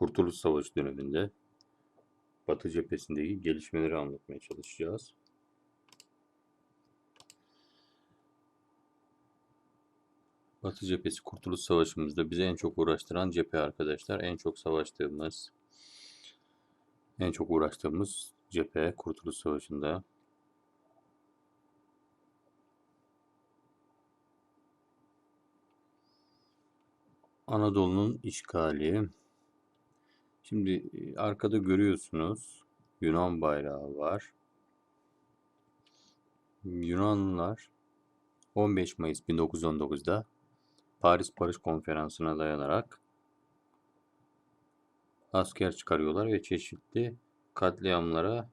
Kurtuluş Savaşı döneminde Batı cephesindeki gelişmeleri anlatmaya çalışacağız. Batı cephesi Kurtuluş Savaşı'mızda bizi en çok uğraştıran cephe arkadaşlar. En çok savaştığımız, en çok uğraştığımız cephe Kurtuluş Savaşı'nda. Anadolu'nun işgali. Şimdi arkada görüyorsunuz Yunan bayrağı var. Yunanlılar 15 Mayıs 1919'da Paris Barış Konferansı'na dayanarak asker çıkarıyorlar ve çeşitli katliamlara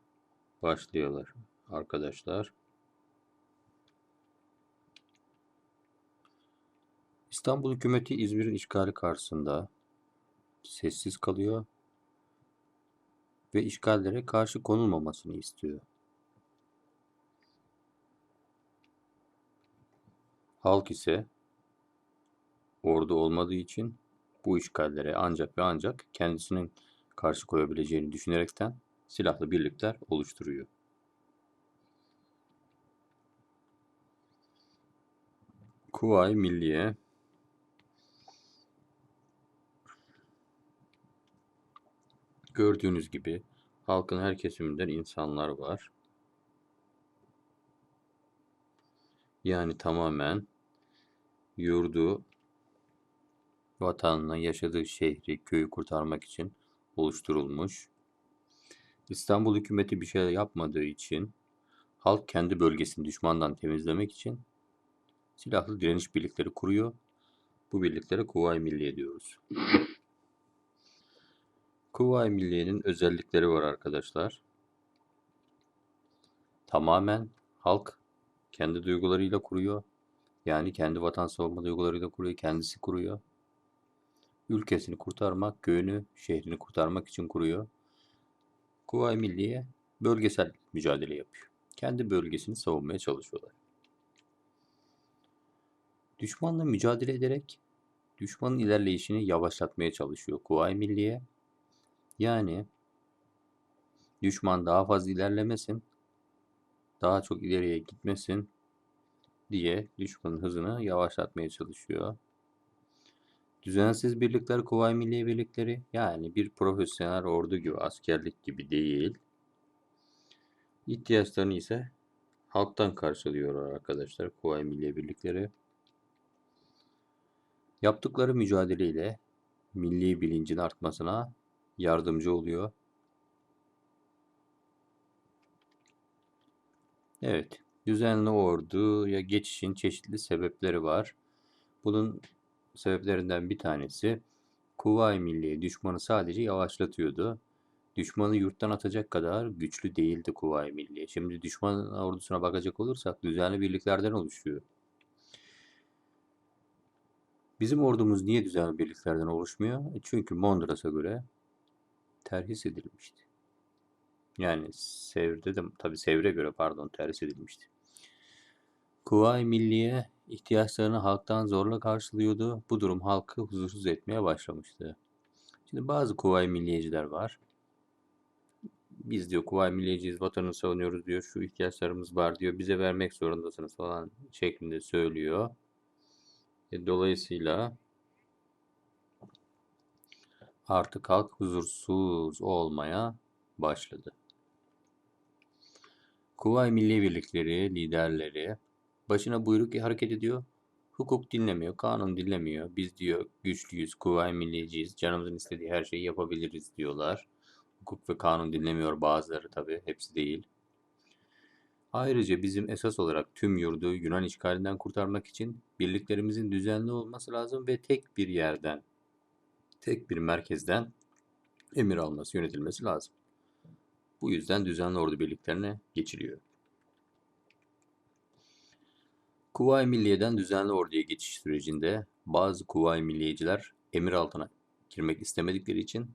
başlıyorlar arkadaşlar. İstanbul hükümeti İzmir'in işgali karşısında sessiz kalıyor ve işgallere karşı konulmamasını istiyor. Halk ise ordu olmadığı için bu işgallere ancak ve ancak kendisinin karşı koyabileceğini düşünerekten silahlı birlikler oluşturuyor. Kuvayi Milliye Gördüğünüz gibi halkın her kesiminden insanlar var. Yani tamamen yurdu, vatanına, yaşadığı şehri, köyü kurtarmak için oluşturulmuş. İstanbul hükümeti bir şey yapmadığı için halk kendi bölgesini düşmandan temizlemek için silahlı direniş birlikleri kuruyor. Bu birliklere Kuvayi Milliye diyoruz. Kuvayi Milliye'nin özellikleri var arkadaşlar. Tamamen halk kendi duygularıyla kuruyor. Yani kendi vatan savunma duygularıyla kuruyor, kendisi kuruyor. Ülkesini kurtarmak, köyünü, şehrini kurtarmak için kuruyor. Kuvayi Milliye bölgesel mücadele yapıyor. Kendi bölgesini savunmaya çalışıyorlar. Düşmanla mücadele ederek düşmanın ilerleyişini yavaşlatmaya çalışıyor Kuvayi Milliye. Yani düşman daha fazla ilerlemesin, daha çok ileriye gitmesin diye düşmanın hızını yavaşlatmaya çalışıyor. Düzensiz birlikler, Kuvayi Milliye birlikleri yani bir profesyonel ordu gibi, askerlik gibi değil. İhtiyaçlarını ise halktan karşılıyorlar arkadaşlar Kuvayi Milliye birlikleri. Yaptıkları mücadeleyle milli bilincin artmasına yardımcı oluyor. Evet, düzenli orduya geçişin çeşitli sebepleri var. Bunun sebeplerinden bir tanesi Kuvayi Milliye düşmanı sadece yavaşlatıyordu. Düşmanı yurttan atacak kadar güçlü değildi Kuvayi Milliye. Şimdi düşman ordusuna bakacak olursak düzenli birliklerden oluşuyor. Bizim ordumuz niye düzenli birliklerden oluşmuyor? E çünkü Mondras'a göre terhis edilmişti. Yani Sevr'de de tabi Sevr'e göre pardon terhis edilmişti. Kuvayi Milliye ihtiyaçlarını halktan zorla karşılıyordu. Bu durum halkı huzursuz etmeye başlamıştı. Şimdi bazı Kuvayi Milliyeciler var. Biz diyor Kuvayi Milliyeciyiz, vatanı savunuyoruz diyor. Şu ihtiyaçlarımız var diyor. Bize vermek zorundasınız falan şeklinde söylüyor. E, dolayısıyla artık halk huzursuz olmaya başladı. Kuvayi Milli Birlikleri liderleri başına buyruk hareket ediyor. Hukuk dinlemiyor, kanun dinlemiyor. Biz diyor güçlüyüz, Kuvayi Milliciyiz, canımızın istediği her şeyi yapabiliriz diyorlar. Hukuk ve kanun dinlemiyor bazıları tabi, hepsi değil. Ayrıca bizim esas olarak tüm yurdu Yunan işgalinden kurtarmak için birliklerimizin düzenli olması lazım ve tek bir yerden tek bir merkezden emir alması, yönetilmesi lazım. Bu yüzden düzenli ordu birliklerine geçiliyor. Kuvayi Milliye'den düzenli orduya geçiş sürecinde bazı Kuvayi Milliyeciler emir altına girmek istemedikleri için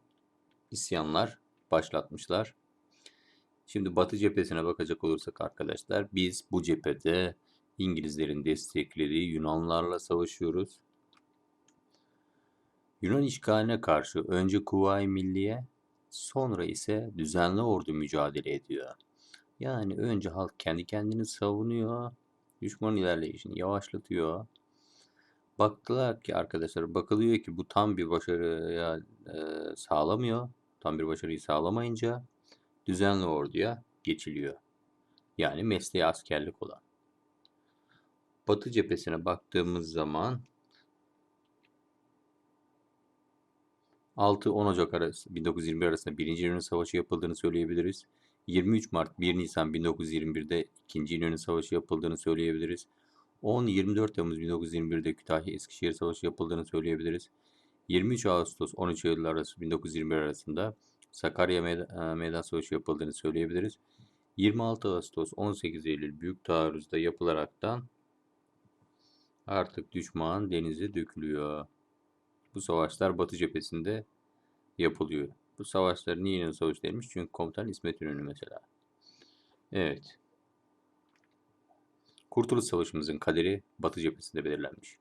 isyanlar başlatmışlar. Şimdi Batı cephesine bakacak olursak arkadaşlar biz bu cephede İngilizlerin desteklediği Yunanlarla savaşıyoruz. Yunan işgaline karşı önce Kuvayi Milliye, sonra ise düzenli ordu mücadele ediyor. Yani önce halk kendi kendini savunuyor, düşman ilerleyişini yavaşlatıyor. Baktılar ki arkadaşlar, bakılıyor ki bu tam bir başarıya e, sağlamıyor. Tam bir başarıyı sağlamayınca düzenli orduya geçiliyor. Yani mesleği askerlik olan. Batı cephesine baktığımız zaman 6-10 Ocak arası 1921 arasında 1. İnönü Savaşı yapıldığını söyleyebiliriz. 23 Mart 1 Nisan 1921'de 2. İnönü Savaşı yapıldığını söyleyebiliriz. 10-24 Temmuz 1921'de Kütahya Eskişehir Savaşı yapıldığını söyleyebiliriz. 23 Ağustos 13 Eylül arası 1921 arasında Sakarya Meydan, Meydan Savaşı yapıldığını söyleyebiliriz. 26 Ağustos 18 Eylül Büyük Taarruz'da yapılaraktan artık düşman denize dökülüyor. Bu savaşlar Batı cephesinde yapılıyor. Bu savaşlar niye İnönü Savaşı denmiş? Çünkü komutan İsmet İnönü mesela. Evet. Kurtuluş Savaşımızın kaderi Batı cephesinde belirlenmiş.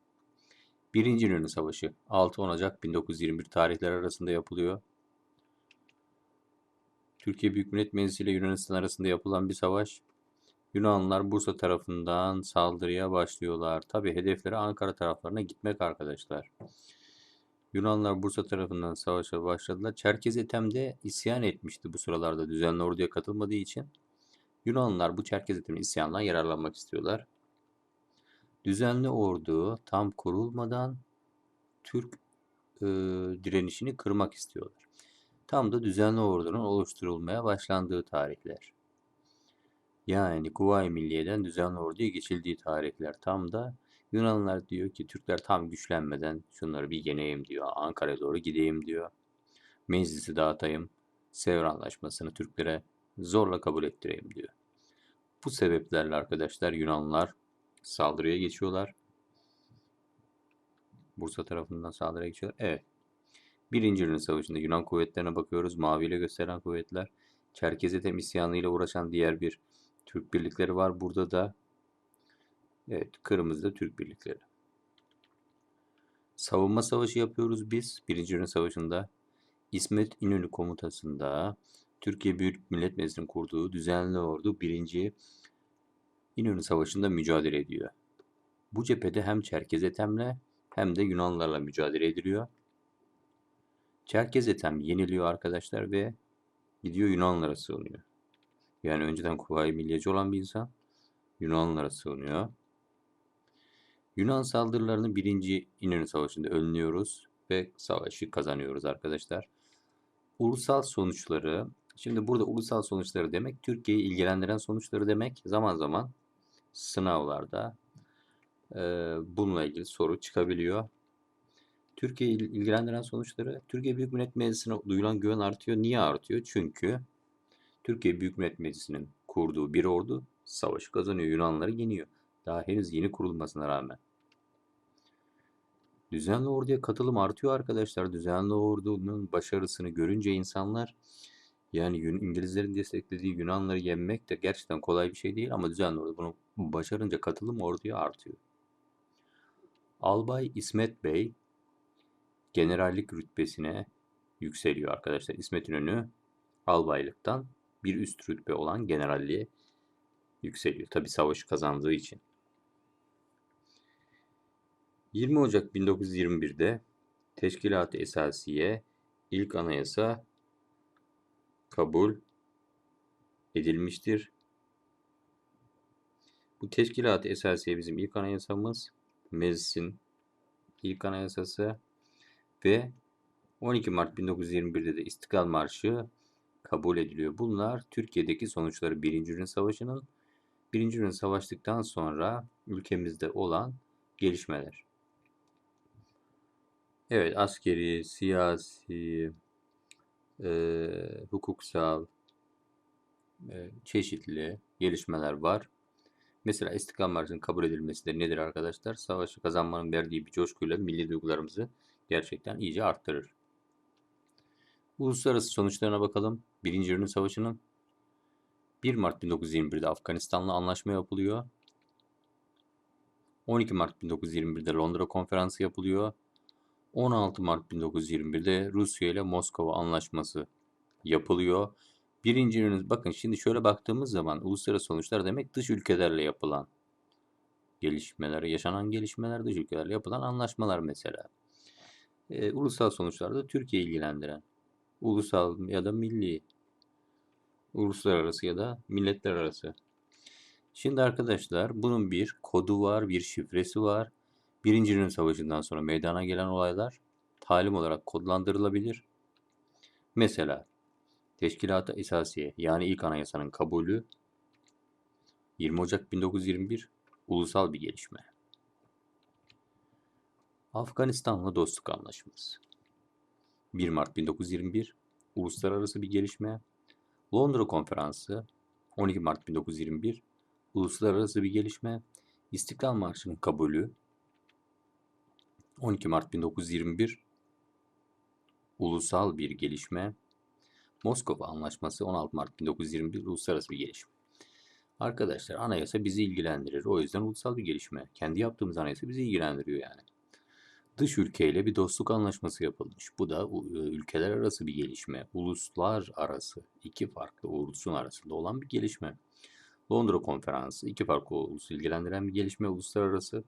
Birinci İnönü Savaşı 6-10 Ocak 1921 tarihleri arasında yapılıyor. Türkiye Büyük Millet Meclisi ile Yunanistan arasında yapılan bir savaş. Yunanlılar Bursa tarafından saldırıya başlıyorlar. Tabi hedefleri Ankara taraflarına gitmek arkadaşlar. Yunanlar Bursa tarafından savaşa başladılar. Çerkez Ethem'de isyan etmişti bu sıralarda düzenli orduya katılmadığı için. Yunanlılar bu Çerkez Ethem'in isyanından yararlanmak istiyorlar. Düzenli ordu tam kurulmadan Türk e, direnişini kırmak istiyorlar. Tam da düzenli ordunun oluşturulmaya başlandığı tarihler. Yani Kuvayi Milliye'den düzenli orduya geçildiği tarihler. Tam da Yunanlılar diyor ki Türkler tam güçlenmeden şunları bir yeneyim diyor. Ankara'ya doğru gideyim diyor. Meclisi dağıtayım. Sevr Anlaşması'nı Türklere zorla kabul ettireyim diyor. Bu sebeplerle arkadaşlar Yunanlılar saldırıya geçiyorlar. Bursa tarafından saldırıya geçiyorlar. Evet. Birinci Yunan Savaşı'nda Yunan kuvvetlerine bakıyoruz. Mavi ile gösteren kuvvetler. Çerkezetem isyanıyla uğraşan diğer bir Türk birlikleri var. Burada da evet kırmızıda Türk birlikleri. Savunma savaşı yapıyoruz biz. Birinci Yunan Savaşı'nda İsmet İnönü komutasında Türkiye Büyük Millet Meclisi'nin kurduğu düzenli ordu birinci İnönü Savaşı'nda mücadele ediyor. Bu cephede hem Çerkez Ethem'le hem de Yunanlarla mücadele ediliyor. Çerkez Ethem yeniliyor arkadaşlar ve gidiyor Yunanlara sığınıyor. Yani önceden Kuvayi Milliyeci olan bir insan Yunanlara sığınıyor. Yunan saldırılarını birinci İnönü Savaşı'nda önlüyoruz ve savaşı kazanıyoruz arkadaşlar. Ulusal sonuçları, şimdi burada ulusal sonuçları demek Türkiye'yi ilgilendiren sonuçları demek zaman zaman sınavlarda e, bununla ilgili soru çıkabiliyor. Türkiye'yi ilgilendiren sonuçları Türkiye Büyük Millet Meclisi'ne duyulan güven artıyor. Niye artıyor? Çünkü Türkiye Büyük Millet Meclisi'nin kurduğu bir ordu savaşı kazanıyor. Yunanları yeniyor. Daha henüz yeni kurulmasına rağmen. Düzenli orduya katılım artıyor arkadaşlar. Düzenli ordunun başarısını görünce insanlar yani İngilizlerin desteklediği Yunanları yenmek de gerçekten kolay bir şey değil ama düzenli ordu bunu başarınca katılım orduya artıyor. Albay İsmet Bey generallik rütbesine yükseliyor arkadaşlar. İsmet İnönü albaylıktan bir üst rütbe olan generalliğe yükseliyor. Tabi savaşı kazandığı için. 20 Ocak 1921'de Teşkilat-ı Esasiye ilk anayasa kabul edilmiştir. Bu Teşkilat-ı Esasiye bizim ilk anayasamız. Meclisin ilk anayasası ve 12 Mart 1921'de de İstiklal Marşı kabul ediliyor. Bunlar Türkiye'deki sonuçları 1. Dünya Savaşı'nın 1. Dünya Savaştıktan sonra ülkemizde olan gelişmeler. Evet, askeri, siyasi, e, hukuksal, e, çeşitli gelişmeler var. Mesela İstiklal Marşı'nın kabul edilmesi de nedir arkadaşlar? Savaşı kazanmanın verdiği bir coşkuyla milli duygularımızı gerçekten iyice arttırır. Uluslararası sonuçlarına bakalım. Birinci Dünya Savaşı'nın 1 Mart 1921'de Afganistan'la anlaşma yapılıyor. 12 Mart 1921'de Londra Konferansı yapılıyor. 16 Mart 1921'de Rusya ile Moskova Anlaşması yapılıyor. Birinci bakın şimdi şöyle baktığımız zaman uluslararası sonuçlar demek dış ülkelerle yapılan gelişmeler, yaşanan gelişmeler dış ülkelerle yapılan anlaşmalar mesela. E, ulusal sonuçlarda Türkiye ilgilendiren, ulusal ya da milli, uluslararası ya da milletler arası. Şimdi arkadaşlar bunun bir kodu var, bir şifresi var. Birinci Dünya Savaşı'ndan sonra meydana gelen olaylar talim olarak kodlandırılabilir. Mesela Teşkilat-ı Esasiye yani ilk anayasanın kabulü 20 Ocak 1921 ulusal bir gelişme. Afganistan'la dostluk anlaşması 1 Mart 1921 uluslararası bir gelişme. Londra Konferansı 12 Mart 1921 uluslararası bir gelişme. İstiklal Marşı'nın kabulü 12 Mart 1921 ulusal bir gelişme. Moskova Anlaşması 16 Mart 1921 uluslararası bir gelişme. Arkadaşlar anayasa bizi ilgilendirir. O yüzden ulusal bir gelişme. Kendi yaptığımız anayasa bizi ilgilendiriyor yani. Dış ülkeyle bir dostluk anlaşması yapılmış. Bu da e, ülkeler arası bir gelişme. Uluslar arası, iki farklı ulusun arasında olan bir gelişme. Londra Konferansı, iki farklı ulusu ilgilendiren bir gelişme uluslararası.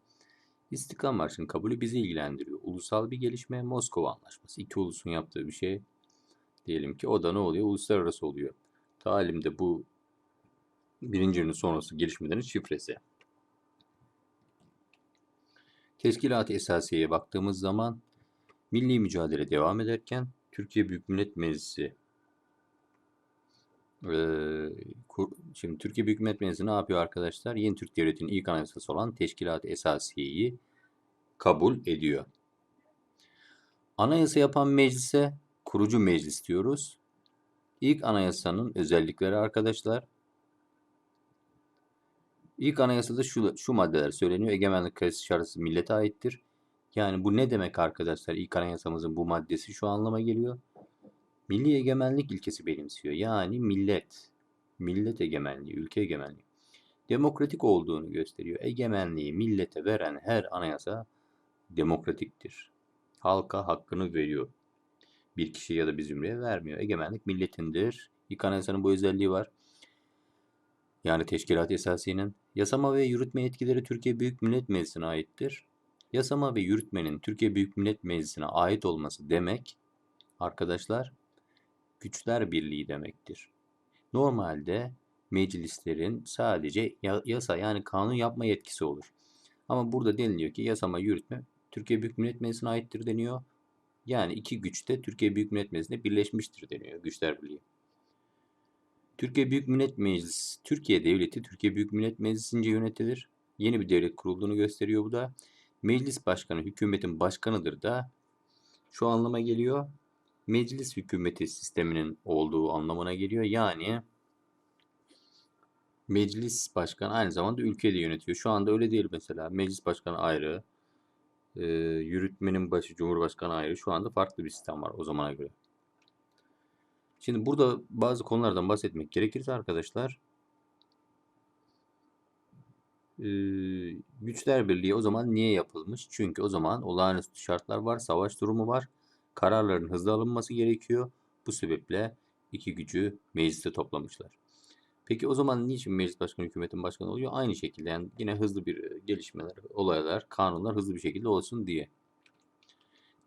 İstiklal Marşı'nın kabulü bizi ilgilendiriyor. Ulusal bir gelişme, Moskova Anlaşması. İki ulusun yaptığı bir şey. Diyelim ki o da ne oluyor? Uluslararası oluyor. Talimde bu birinci ürünün sonrası gelişmelerin şifresi. Teşkilat-ı Esasiye'ye baktığımız zaman milli mücadele devam ederken Türkiye Büyük Millet Meclisi şimdi Türkiye Büyük Millet Meclisi ne yapıyor arkadaşlar? Yeni Türk Devleti'nin ilk anayasası olan Teşkilat-ı Esasiye'yi kabul ediyor. Anayasa yapan meclise kurucu meclis diyoruz. İlk anayasanın özellikleri arkadaşlar. İlk anayasada şu, şu maddeler söyleniyor. Egemenlik kayıtsız şartsız millete aittir. Yani bu ne demek arkadaşlar? İlk anayasamızın bu maddesi şu anlama geliyor. Milli egemenlik ilkesi benimsiyor. Yani millet, millet egemenliği, ülke egemenliği demokratik olduğunu gösteriyor. Egemenliği millete veren her anayasa demokratiktir. Halka hakkını veriyor. Bir kişi ya da bir zümreye vermiyor. Egemenlik milletindir. İlk anayasanın bu özelliği var. Yani teşkilat esasının yasama ve yürütme yetkileri Türkiye Büyük Millet Meclisi'ne aittir. Yasama ve yürütmenin Türkiye Büyük Millet Meclisi'ne ait olması demek arkadaşlar güçler birliği demektir. Normalde meclislerin sadece yasa yani kanun yapma yetkisi olur. Ama burada deniliyor ki yasama yürütme Türkiye Büyük Millet Meclisi'ne aittir deniyor. Yani iki güç de Türkiye Büyük Millet Meclisi'nde birleşmiştir deniyor Güçler Birliği. Türkiye Büyük Millet Meclisi, Türkiye Devleti Türkiye Büyük Millet Meclisi'nce yönetilir. Yeni bir devlet kurulduğunu gösteriyor bu da. Meclis başkanı hükümetin başkanıdır da şu anlama geliyor. Meclis hükümeti sisteminin olduğu anlamına geliyor. Yani meclis başkanı aynı zamanda ülkeyi de yönetiyor. Şu anda öyle değil mesela. Meclis başkanı ayrı, e, yürütmenin başı cumhurbaşkanı ayrı. Şu anda farklı bir sistem var o zamana göre. Şimdi burada bazı konulardan bahsetmek gerekirse arkadaşlar e, güçler birliği o zaman niye yapılmış? Çünkü o zaman olağanüstü şartlar var, savaş durumu var. Kararların hızlı alınması gerekiyor. Bu sebeple iki gücü mecliste toplamışlar. Peki o zaman niçin meclis başkanı hükümetin başkanı oluyor? Aynı şekilde yani yine hızlı bir e, gelişmeler, olaylar, kanunlar hızlı bir şekilde olsun diye.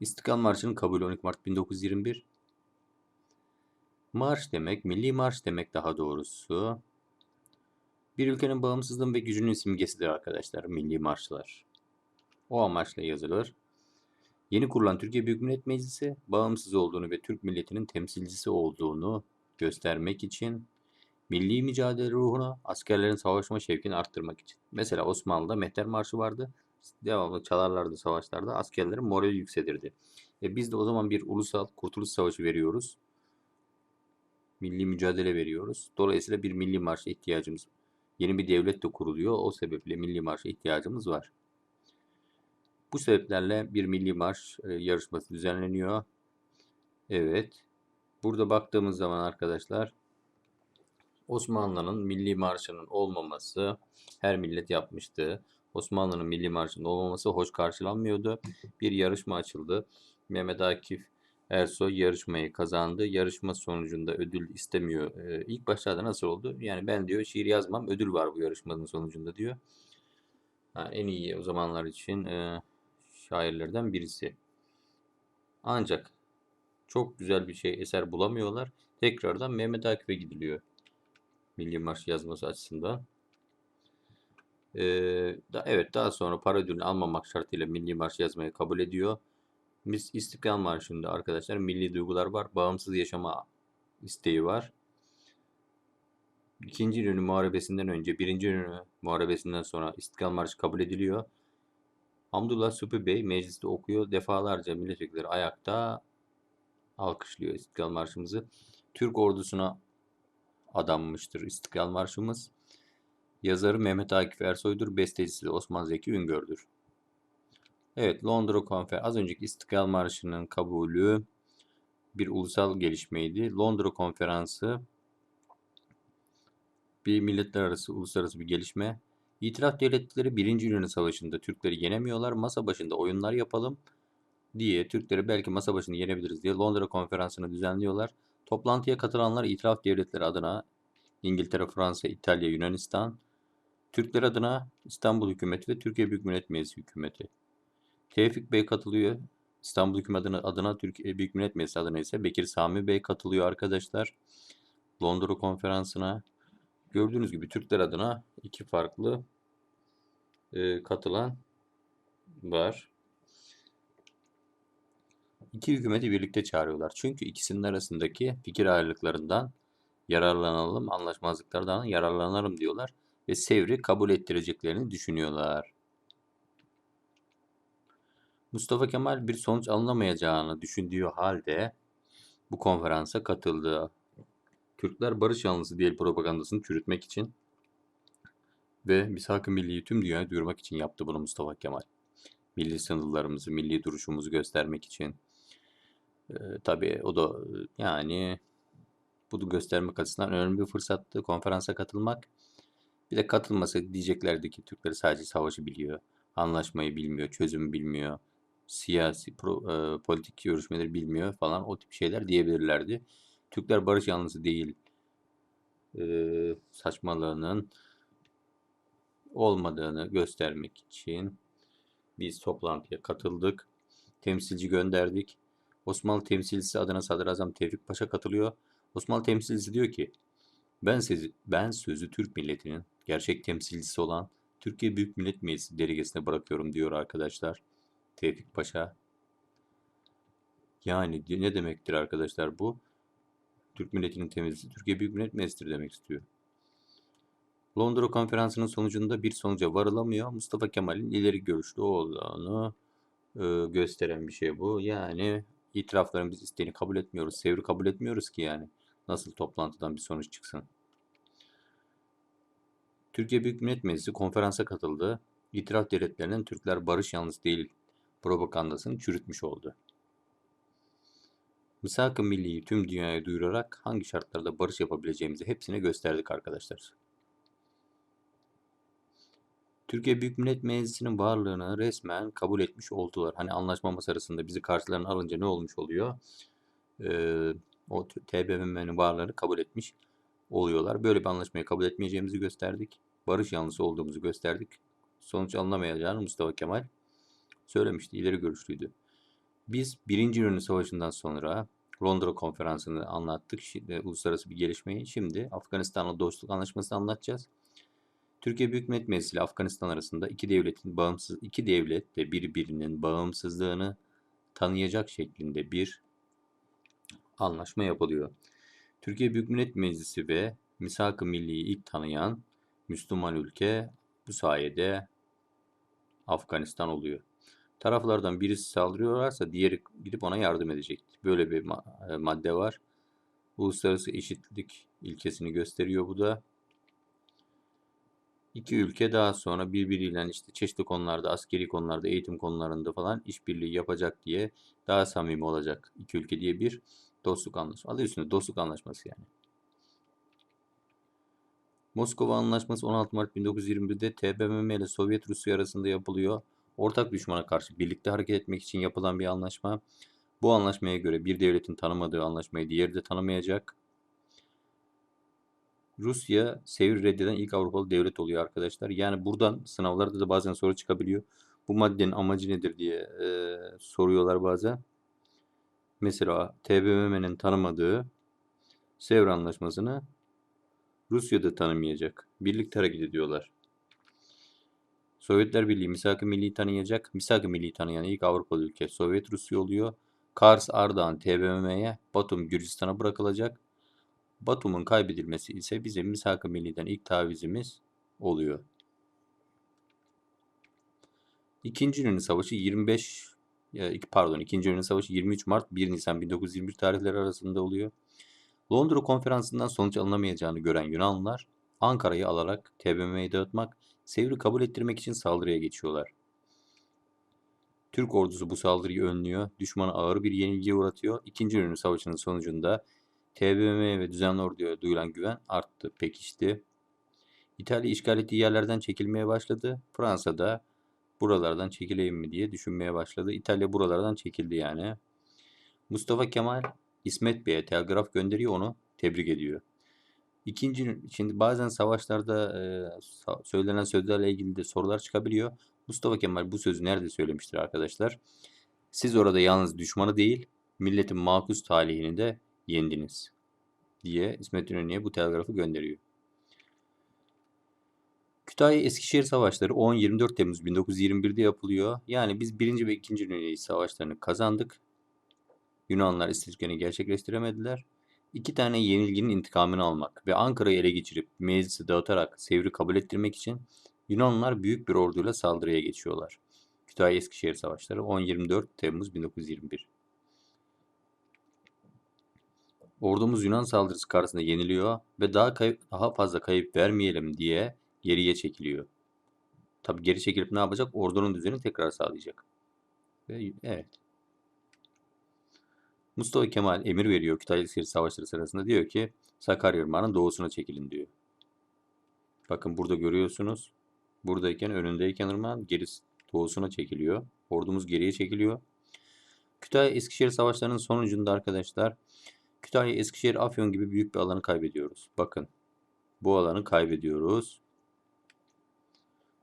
İstiklal Marşı'nın kabulü 12 Mart 1921. Marş demek, milli marş demek daha doğrusu. Bir ülkenin bağımsızlığın ve gücünün simgesidir arkadaşlar milli marşlar. O amaçla yazılır. Yeni kurulan Türkiye Büyük Millet Meclisi bağımsız olduğunu ve Türk milletinin temsilcisi olduğunu göstermek için milli mücadele ruhunu, askerlerin savaşma şevkini arttırmak için. Mesela Osmanlı'da Mehter Marşı vardı. Devamlı çalarlardı savaşlarda. Askerlerin morali yükselirdi. E biz de o zaman bir ulusal kurtuluş savaşı veriyoruz. Milli mücadele veriyoruz. Dolayısıyla bir milli marşa ihtiyacımız Yeni bir devlet de kuruluyor. O sebeple milli marşa ihtiyacımız var. Bu sebeplerle bir milli marş e, yarışması düzenleniyor. Evet. Burada baktığımız zaman arkadaşlar Osmanlı'nın milli marşının olmaması her millet yapmıştı. Osmanlı'nın milli marşının olmaması hoş karşılanmıyordu. Bir yarışma açıldı. Mehmet Akif Ersoy yarışmayı kazandı. Yarışma sonucunda ödül istemiyor. Ee, ilk başlarda nasıl oldu? Yani ben diyor şiir yazmam ödül var bu yarışmanın sonucunda diyor. Ha, en iyi o zamanlar için e, şairlerden birisi. Ancak çok güzel bir şey eser bulamıyorlar. Tekrardan Mehmet Akif'e gidiliyor. Milli Marş yazması açısından. Ee, da, evet daha sonra para ödülünü almamak şartıyla Milli Marş yazmayı kabul ediyor. Biz İstiklal Marşı'nda arkadaşlar milli duygular var. Bağımsız yaşama isteği var. İkinci İnönü Muharebesi'nden önce, birinci İnönü Muharebesi'nden sonra İstiklal Marşı kabul ediliyor. Hamdullah Süpü Bey mecliste okuyor. Defalarca milletvekilleri ayakta alkışlıyor İstiklal Marşımızı. Türk ordusuna adanmıştır İstiklal Marşımız. Yazarı Mehmet Akif Ersoy'dur. Bestecisi de Osman Zeki Üngör'dür. Evet Londra Konfer az önceki İstiklal Marşı'nın kabulü bir ulusal gelişmeydi. Londra Konferansı bir milletler arası uluslararası bir gelişme. İtiraf devletleri 1. İnönü Savaşı'nda Türkleri yenemiyorlar. Masa başında oyunlar yapalım diye Türkleri belki masa başında yenebiliriz diye Londra Konferansı'nı düzenliyorlar. Toplantıya katılanlar itiraf devletleri adına İngiltere, Fransa, İtalya, Yunanistan, Türkler adına İstanbul Hükümeti ve Türkiye Büyük Millet Meclisi Hükümeti. Tevfik Bey katılıyor. İstanbul Hükümeti adına, adına Türkiye Büyük Millet Meclisi adına ise Bekir Sami Bey katılıyor arkadaşlar. Londra Konferansı'na. Gördüğünüz gibi Türkler adına iki farklı e, katılan var. İki hükümeti birlikte çağırıyorlar. Çünkü ikisinin arasındaki fikir ayrılıklarından yararlanalım, anlaşmazlıklardan yararlanalım diyorlar ve Sevr'i kabul ettireceklerini düşünüyorlar. Mustafa Kemal bir sonuç alınamayacağını düşündüğü halde bu konferansa katıldı. Türkler barış yanlısı değil propagandasını çürütmek için ve misak-ı milliyi tüm dünyaya duyurmak için yaptı bunu Mustafa Kemal. Milli sınırlarımızı, milli duruşumuzu göstermek için. Ee, tabii o da yani bunu göstermek açısından önemli bir fırsattı konferansa katılmak. Bir de katılmasa diyeceklerdi ki Türkler sadece savaşı biliyor, anlaşmayı bilmiyor, çözümü bilmiyor, siyasi, pro, e, politik görüşmeleri bilmiyor falan o tip şeyler diyebilirlerdi. Türkler barış yanlısı değil e, saçmalığının olmadığını göstermek için biz toplantıya katıldık. Temsilci gönderdik. Osmanlı temsilcisi adına Sadrazam Tevfik Paşa katılıyor. Osmanlı temsilcisi diyor ki ben sözü, ben sözü Türk milletinin gerçek temsilcisi olan Türkiye Büyük Millet Meclisi delegesine bırakıyorum diyor arkadaşlar. Tevfik Paşa. Yani ne demektir arkadaşlar bu? Türk milletinin temsilcisi Türkiye Büyük Millet Meclisi'dir demek istiyor. Londra konferansının sonucunda bir sonuca varılamıyor. Mustafa Kemal'in ileri görüşlü olduğunu e, gösteren bir şey bu. Yani itirafların biz isteğini kabul etmiyoruz. Sevri kabul etmiyoruz ki yani. Nasıl toplantıdan bir sonuç çıksın. Türkiye Büyük Millet Meclisi konferansa katıldı. İtiraf devletlerinin Türkler barış yalnız değil propagandasını çürütmüş oldu. Misak-ı Milli'yi tüm dünyaya duyurarak hangi şartlarda barış yapabileceğimizi hepsine gösterdik arkadaşlar. Türkiye Büyük Millet Meclisi'nin varlığını resmen kabul etmiş oldular. Hani anlaşma masasında bizi karşılarına alınca ne olmuş oluyor? Ee, o TBMM'nin varlığını kabul etmiş oluyorlar. Böyle bir anlaşmayı kabul etmeyeceğimizi gösterdik. Barış yanlısı olduğumuzu gösterdik. Sonuç alınamayacağını Mustafa Kemal söylemişti. İleri görüşlüydü. Biz Birinci İnönü Savaşı'ndan sonra Londra Konferansı'nı anlattık. Şimdi, uluslararası bir gelişmeyi. Şimdi Afganistan'la dostluk anlaşmasını anlatacağız. Türkiye Büyük Millet Meclisi ile Afganistan arasında iki devletin bağımsız iki devlet de birbirinin bağımsızlığını tanıyacak şeklinde bir anlaşma yapılıyor. Türkiye Büyük Millet Meclisi ve Misak-ı Milli'yi ilk tanıyan Müslüman ülke bu sayede Afganistan oluyor. Taraflardan birisi saldırıyorlarsa diğeri gidip ona yardım edecek. Böyle bir e, madde var. Uluslararası eşitlik ilkesini gösteriyor bu da. İki ülke daha sonra birbiriyle işte çeşitli konularda, askeri konularda, eğitim konularında falan işbirliği yapacak diye daha samimi olacak. İki ülke diye bir dostluk anlaşması. Adı üstünde dostluk anlaşması yani. Moskova Anlaşması 16 Mart 1921'de TBMM ile Sovyet Rusya arasında yapılıyor. Ortak düşmana karşı birlikte hareket etmek için yapılan bir anlaşma. Bu anlaşmaya göre bir devletin tanımadığı anlaşmayı diğeri de tanımayacak. Rusya Sevr reddeden ilk Avrupalı devlet oluyor arkadaşlar. Yani buradan sınavlarda da bazen soru çıkabiliyor. Bu maddenin amacı nedir diye e, soruyorlar bazen. Mesela TBMM'nin tanımadığı Sevr Anlaşması'nı Rusya da tanımayacak. Birlikte hareket ediyorlar. Sovyetler Birliği Misak-ı Milli tanıyacak. Misak-ı Milli tanıyan ilk Avrupalı ülke Sovyet Rusya oluyor. Kars, Ardahan, TBMM'ye, Batum, Gürcistan'a bırakılacak. Batum'un kaybedilmesi ise bizim Misak-ı Milli'den ilk tavizimiz oluyor. İkinci İnönü Savaşı 25 e, pardon İkinci İnönü Savaşı 23 Mart 1 Nisan 1921 tarihleri arasında oluyor. Londra konferansından sonuç alınamayacağını gören Yunanlılar Ankara'yı alarak TBMM'yi dağıtmak, Sevr'i kabul ettirmek için saldırıya geçiyorlar. Türk ordusu bu saldırıyı önlüyor, düşmanı ağır bir yenilgiye uğratıyor. İkinci İnönü Savaşı'nın sonucunda TBMM ve düzenli orduya duyulan güven arttı, pekişti. İtalya işgal ettiği yerlerden çekilmeye başladı. Fransa da buralardan çekileyim mi diye düşünmeye başladı. İtalya buralardan çekildi yani. Mustafa Kemal İsmet Bey'e telgraf gönderiyor onu tebrik ediyor. İkinci, şimdi bazen savaşlarda e, söylenen sözlerle ilgili de sorular çıkabiliyor. Mustafa Kemal bu sözü nerede söylemiştir arkadaşlar? Siz orada yalnız düşmanı değil, milletin makus talihini de yendiniz diye İsmet İnönü'ye bu telgrafı gönderiyor. Kütahya Eskişehir Savaşları 10-24 Temmuz 1921'de yapılıyor. Yani biz 1. ve 2. İnönü Savaşlarını kazandık. Yunanlar istediklerini gerçekleştiremediler. İki tane yenilginin intikamını almak ve Ankara'yı ele geçirip meclisi dağıtarak Sevr'i kabul ettirmek için Yunanlılar büyük bir orduyla saldırıya geçiyorlar. Kütahya Eskişehir Savaşları 10-24 Temmuz 1921. Ordumuz Yunan saldırısı karşısında yeniliyor ve daha kayıp, daha fazla kayıp vermeyelim diye geriye çekiliyor. Tabi geri çekilip ne yapacak? Ordunun düzenini tekrar sağlayacak. Ve, evet. Mustafa Kemal emir veriyor Kütahya Eskişehir Savaşları sırasında diyor ki Sakarya Irmağı'nın doğusuna çekilin diyor. Bakın burada görüyorsunuz. Buradayken önündeyken ırmağın geri doğusuna çekiliyor. Ordumuz geriye çekiliyor. Kütahya Eskişehir Savaşları'nın sonucunda arkadaşlar Kütahya, Eskişehir, Afyon gibi büyük bir alanı kaybediyoruz. Bakın bu alanı kaybediyoruz.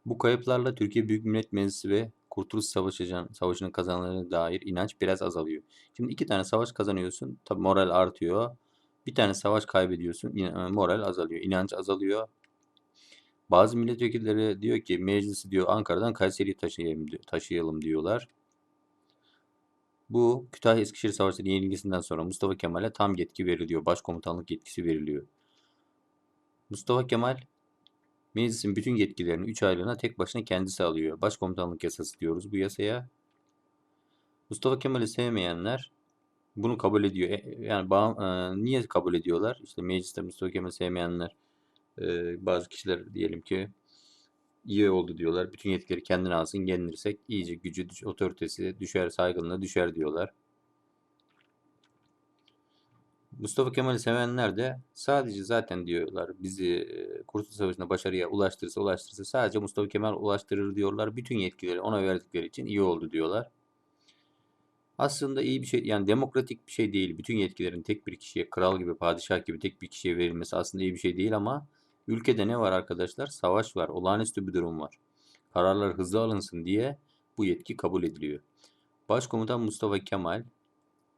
Bu kayıplarla Türkiye Büyük Millet Meclisi ve Kurtuluş Savaşı'nın kazanılarına dair inanç biraz azalıyor. Şimdi iki tane savaş kazanıyorsun. Tabi moral artıyor. Bir tane savaş kaybediyorsun. Moral azalıyor. inanç azalıyor. Bazı milletvekilleri diyor ki meclisi diyor Ankara'dan Kayseri'yi taşıyalım, taşıyalım diyorlar. Bu Kütahya Eskişehir Savaşları yenilgisinden sonra Mustafa Kemal'e tam yetki veriliyor. Başkomutanlık yetkisi veriliyor. Mustafa Kemal meclisin bütün yetkilerini 3 aylığına tek başına kendisi alıyor. Başkomutanlık yasası diyoruz bu yasaya. Mustafa Kemal'i sevmeyenler bunu kabul ediyor. E, yani e, niye kabul ediyorlar? İşte mecliste Mustafa Kemal'i sevmeyenler e, bazı kişiler diyelim ki iyi oldu diyorlar. Bütün yetkileri kendine alsın. Yenilirsek iyice gücü, otoritesi düşer, saygınlığı düşer diyorlar. Mustafa Kemal'i sevenler de sadece zaten diyorlar bizi Kurtuluş Savaşı'nda başarıya ulaştırırsa ulaştırırsa sadece Mustafa Kemal ulaştırır diyorlar. Bütün yetkileri ona verdikleri için iyi oldu diyorlar. Aslında iyi bir şey yani demokratik bir şey değil. Bütün yetkilerin tek bir kişiye kral gibi padişah gibi tek bir kişiye verilmesi aslında iyi bir şey değil ama ülkede ne var arkadaşlar? Savaş var. Olağanüstü bir durum var. Kararlar hızlı alınsın diye bu yetki kabul ediliyor. Başkomutan Mustafa Kemal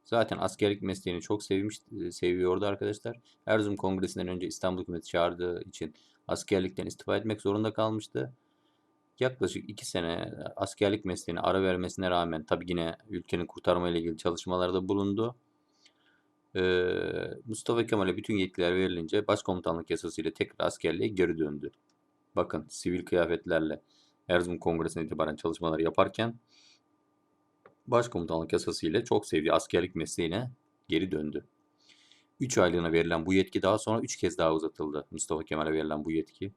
Zaten askerlik mesleğini çok sevmiş, seviyordu arkadaşlar. Erzurum Kongresi'nden önce İstanbul hükümeti çağırdığı için askerlikten istifa etmek zorunda kalmıştı. Yaklaşık iki sene askerlik mesleğine ara vermesine rağmen tabi yine ülkenin kurtarma ile ilgili çalışmalarda bulundu. Ee, Mustafa Kemal'e bütün yetkiler verilince başkomutanlık yasasıyla tekrar askerliğe geri döndü. Bakın sivil kıyafetlerle Erzurum Kongresi'ne itibaren çalışmalar yaparken başkomutanlık yasası ile çok sevdiği askerlik mesleğine geri döndü. 3 aylığına verilen bu yetki daha sonra 3 kez daha uzatıldı. Mustafa Kemal'e verilen bu yetki.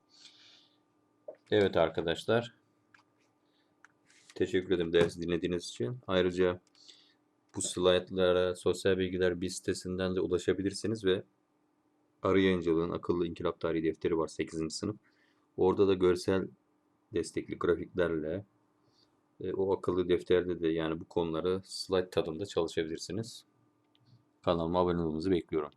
Evet arkadaşlar. Teşekkür ederim dersi dinlediğiniz için. Ayrıca bu slaytlara sosyal bilgiler bir sitesinden de ulaşabilirsiniz ve Arı Yayıncılığın akıllı inkılap tarihi defteri var 8. sınıf. Orada da görsel destekli grafiklerle e, o akıllı defterde de yani bu konuları slide tadında çalışabilirsiniz. Kanalıma abone olmanızı bekliyorum.